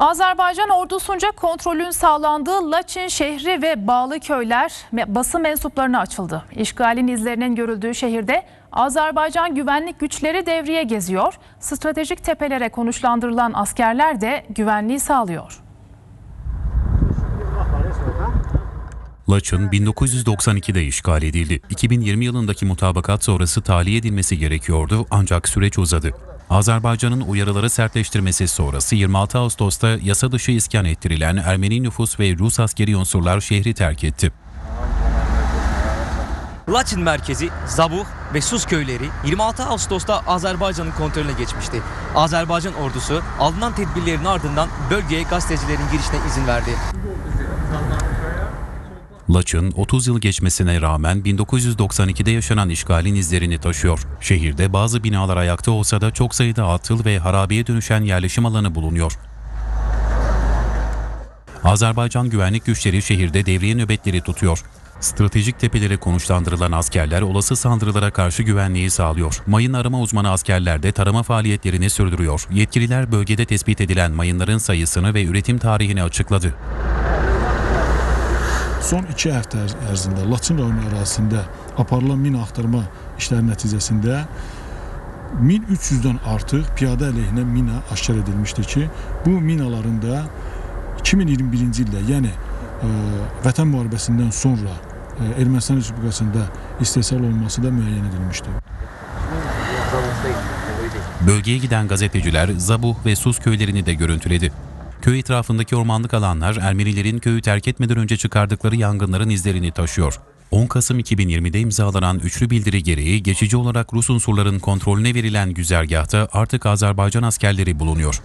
Azerbaycan ordusunca kontrolün sağlandığı Laçin şehri ve bağlı köyler basın mensuplarına açıldı. İşgalin izlerinin görüldüğü şehirde Azerbaycan güvenlik güçleri devriye geziyor. Stratejik tepelere konuşlandırılan askerler de güvenliği sağlıyor. Laçın 1992'de işgal edildi. 2020 yılındaki mutabakat sonrası tahliye edilmesi gerekiyordu ancak süreç uzadı. Azerbaycan'ın uyarıları sertleştirmesi sonrası 26 Ağustos'ta yasa dışı iskan ettirilen Ermeni nüfus ve Rus askeri unsurlar şehri terk etti. Laçin merkezi, Zabuh ve Sus köyleri 26 Ağustos'ta Azerbaycan'ın kontrolüne geçmişti. Azerbaycan ordusu alınan tedbirlerin ardından bölgeye gazetecilerin girişine izin verdi. Laçın 30 yıl geçmesine rağmen 1992'de yaşanan işgalin izlerini taşıyor. Şehirde bazı binalar ayakta olsa da çok sayıda atıl ve harabeye dönüşen yerleşim alanı bulunuyor. Azerbaycan güvenlik güçleri şehirde devriye nöbetleri tutuyor. Stratejik tepelere konuşlandırılan askerler olası saldırılara karşı güvenliği sağlıyor. Mayın arama uzmanı askerler de tarama faaliyetlerini sürdürüyor. Yetkililer bölgede tespit edilen mayınların sayısını ve üretim tarihini açıkladı. Son iki həftə ərz- ərzində Laçın rayonu ərazisində aparılan mina axtarma işləri nəticəsində 1300-dən artıq piyada əleyhinə mina aşkar edilmişdi ki, bu minaların da 2021-ci ildə, yəni ə, Vətən müharibəsindən sonra ə, Ermənistan Respublikasında istehsal olunması da müəyyən edilmişdi. Bölgeye giden gazeteciler Zabuh ve Sus köylerini de görüntüledi. Köy etrafındaki ormanlık alanlar Ermenilerin köyü terk etmeden önce çıkardıkları yangınların izlerini taşıyor. 10 Kasım 2020'de imzalanan üçlü bildiri gereği geçici olarak Rus unsurların kontrolüne verilen güzergahta artık Azerbaycan askerleri bulunuyor.